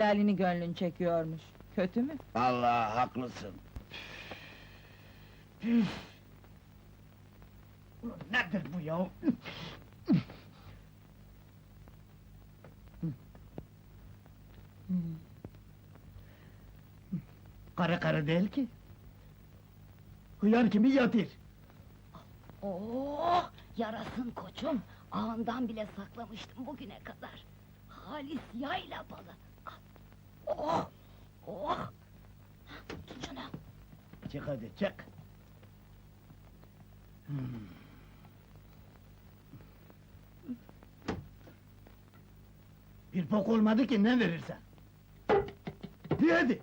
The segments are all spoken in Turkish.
Halini gönlün çekiyormuş. Kötü mü? Allah haklısın. Ulan Nedir bu ya? Kara kara değil ki. Hıyar gibi yatır. Oh, yarasın koçum. Ağından bile saklamıştım bugüne kadar. Halis yayla balı. Oh, oh. Tut şunu. Çık hadi çık. Hmm. Bir bok olmadı ki ne verirsen. Hadi hadi.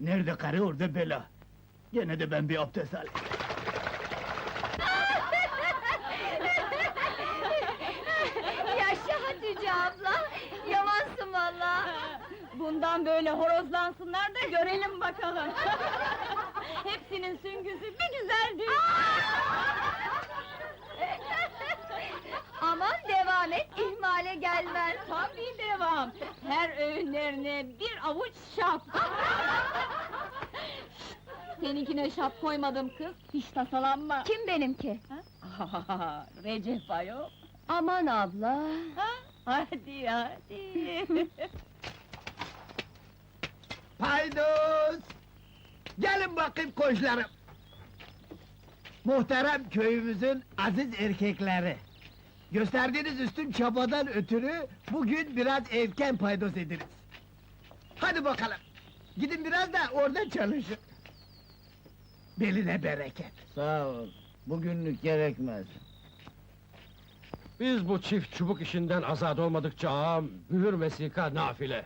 Nerede karı orada bela. Gene de ben bir abdest alayım. Yaşa Hatice abla. Yamansın valla. Bundan böyle horozlansınlar da görelim bakalım. Hepsinin süngüsü bir güzeldir. Aman devam et, ihmale gelmez. Tabii devam. Her öğünlerine bir avuç şap. Şşt! Seninkine şap koymadım kız, hiç tasalanma. Kim benimki? Recep ayol. Aman abla. Ha? Hadi hadi. Paydos! Gelin bakayım koçlarım. Muhterem köyümüzün aziz erkekleri. Gösterdiğiniz üstün çabadan ötürü bugün biraz erken paydos ediniz. Hadi bakalım. Gidin biraz da orada çalışın. Beline bereket. Sağ ol. Bugünlük gerekmez. Biz bu çift çubuk işinden azad olmadıkça ağam, mühür vesika nafile.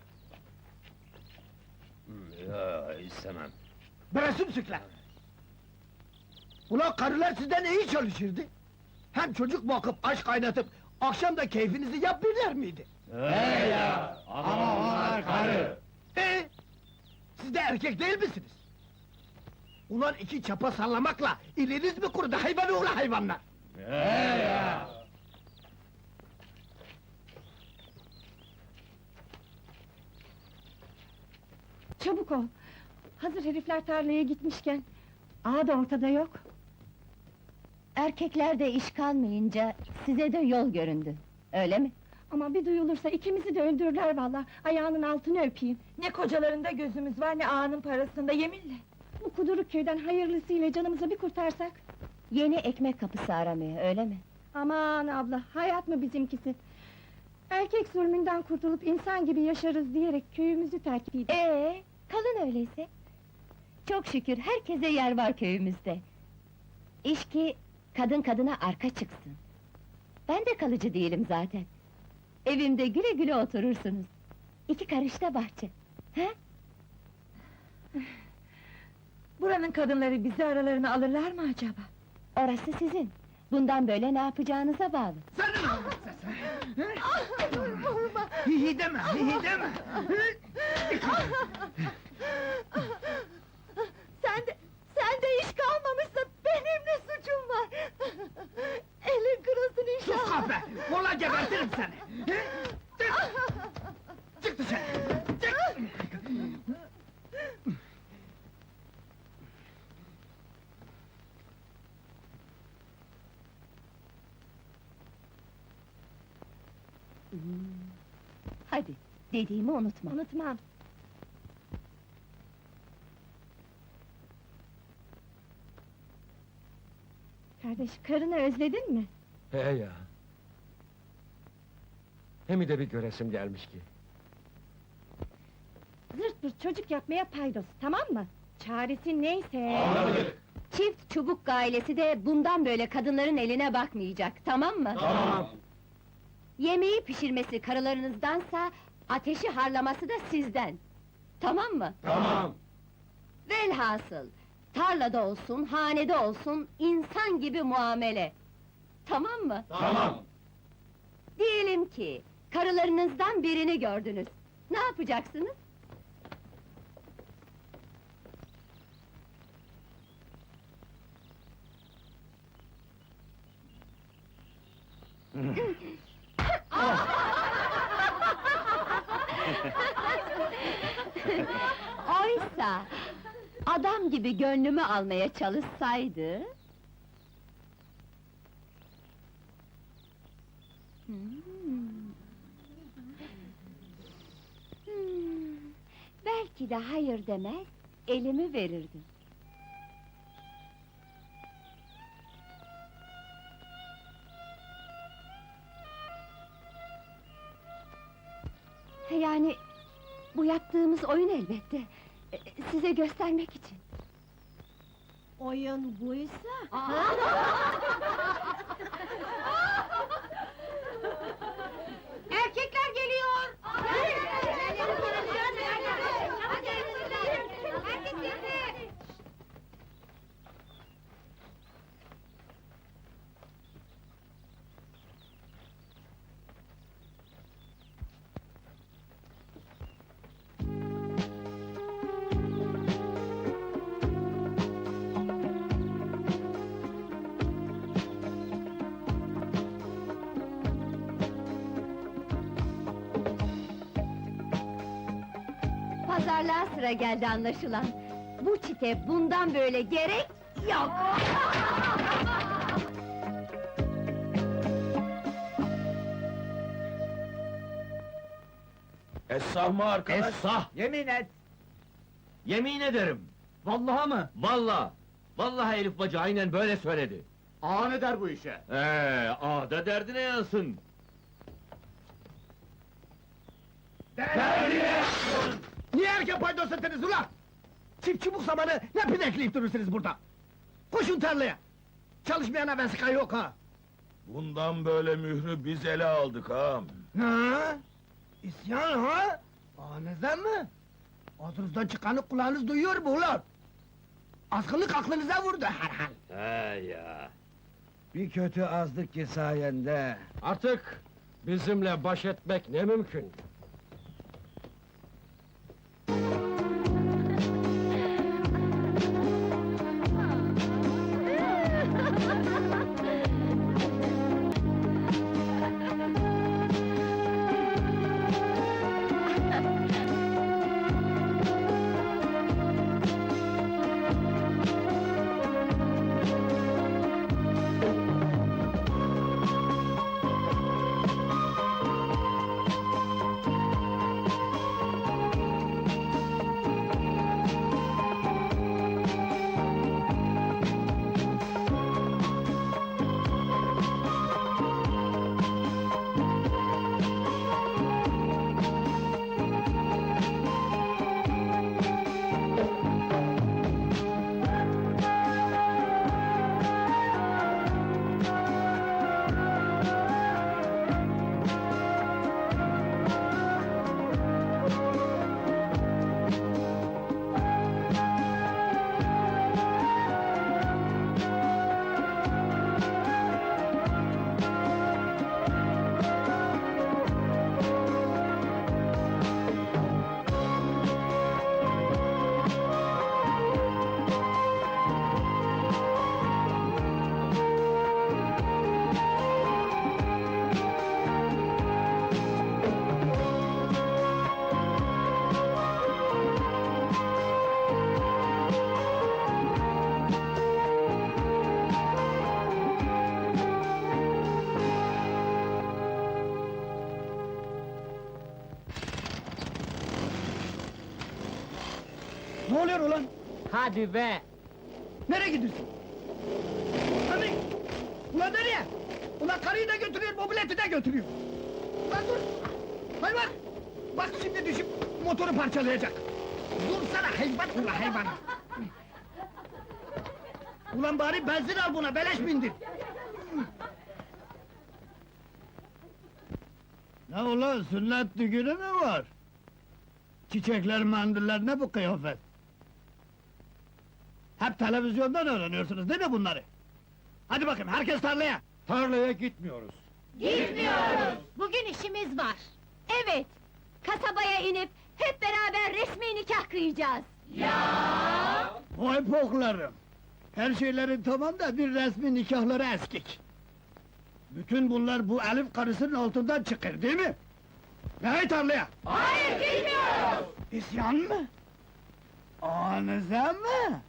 Ya istemem. Bırakın sükler. Ulan karılar sizden iyi çalışırdı. Hem çocuk bakıp aşk kaynatıp akşam da keyfinizi yapmıyorlar mıydı? He ya! Ama onlar karı! Ee, siz de erkek değil misiniz? Ulan iki çapa sallamakla iliniz mi kurudu hayvan oğlu hayvanlar? He ya! Çabuk ol. Hazır herifler tarlaya gitmişken. Ağa da ortada yok. Erkeklerde iş kalmayınca size de yol göründü. Öyle mi? Ama bir duyulursa ikimizi de öldürürler vallahi. Ayağının altını öpeyim. ne kocalarında gözümüz var, ne ağanın parasında yeminle. Bu kuduruk köyden hayırlısıyla canımızı bir kurtarsak. Yeni ekmek kapısı aramıyor, öyle mi? Aman abla, hayat mı bizimkisi? Erkek zulmünden kurtulup insan gibi yaşarız diyerek köyümüzü terk ettik. Ee, kalın öyleyse. Çok şükür herkese yer var köyümüzde. İş ki kadın kadına arka çıksın. Ben de kalıcı değilim zaten. Evimde güle güle oturursunuz. İki karışta bahçe. He? Buranın kadınları bizi aralarına alırlar mı acaba? Orası sizin. Bundan böyle ne yapacağınıza bağlı. Sen ne yapıyorsun Hihi deme, hihi deme! Sen de, sen de iş kalmamışsa benim ne suçum var? Elin kırılsın Sus kahpe! Mola gebertirim seni! Çık dışarı! Çık! Hadi, dediğimi unutma. Unutmam. Kardeş, karını özledin mi? He ya! Hem de bir göresim gelmiş ki. Zırt pırt çocuk yapmaya paydos, tamam mı? Çaresi neyse... Çift çubuk ailesi de bundan böyle kadınların eline bakmayacak, tamam mı? Tamam! Yemeği pişirmesi karılarınızdansa, ateşi harlaması da sizden. Tamam mı? Tamam! Velhasıl, tarlada olsun, hanede olsun, insan gibi muamele. Tamam mı? Tamam! Diyelim ki, karılarınızdan birini gördünüz. Ne yapacaksınız? Oysa... ...Adam gibi gönlümü almaya çalışsaydı... Hmm. Hmm. Belki de hayır demez, elimi verirdim. Yaptığımız oyun elbette. E, Size göstermek için. Oyun buysa... Pazarlığa sıra geldi anlaşılan. Bu çite bundan böyle gerek yok. Esah mı arkadaş? Esah! Yemin et! Yemin ederim. Vallaha mı? Vallahi. Vallahi Elif bacı aynen böyle söyledi. Ağa ne der bu işe? Ee, ağda derdine yansın. Niye erken paydos ettiniz ulan? Çift çubuk zamanı ne pinekleyip durursunuz burada? Koşun tarlaya! Çalışmayana vesika yok ha! Bundan böyle mührü biz ele aldık ağam. Ha? İsyan ha? Ağınızdan mı? Ağzınızdan çıkanı kulağınız duyuyor mu ulan? Azgınlık aklınıza vurdu herhal. He ya. Bir kötü azdık ki sayende. Artık bizimle baş etmek ne mümkün? Ne oluyor ulan? Hadi be! Nereye gidiyorsun? Hadi! Ulan nereye? Ulan karıyı da götürüyor, mobileti de götürüyor. Ulan dur! Hayvan! Bak şimdi düşüp motoru parçalayacak. Dursana hayvan ulan hayvan! Ulan bari benzin al buna, beleş bindir! Ne ulan, sünnet düğünü mü var? Çiçekler, mandiller, ne bu kıyafet? Hep televizyondan öğreniyorsunuz değil mi bunları? Hadi bakayım, herkes tarlaya! Tarlaya gitmiyoruz. Bugün işimiz var. Evet, kasabaya inip hep beraber resmi nikah kıyacağız. Vay poklarım! Her şeylerin tamam da bir resmi nikahları eskik. Bütün bunlar bu Elif karısının altından çıkır değil mi? Nereye tarlaya? Hayır, gitmiyoruz! İsyan mı? Ağanıza mı?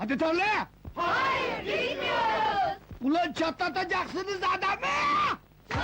Hadi tarlaya! Hayır, gitmiyoruz! Ulan çatlatacaksınız adamı! Gel.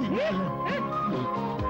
Ih, ih, ih.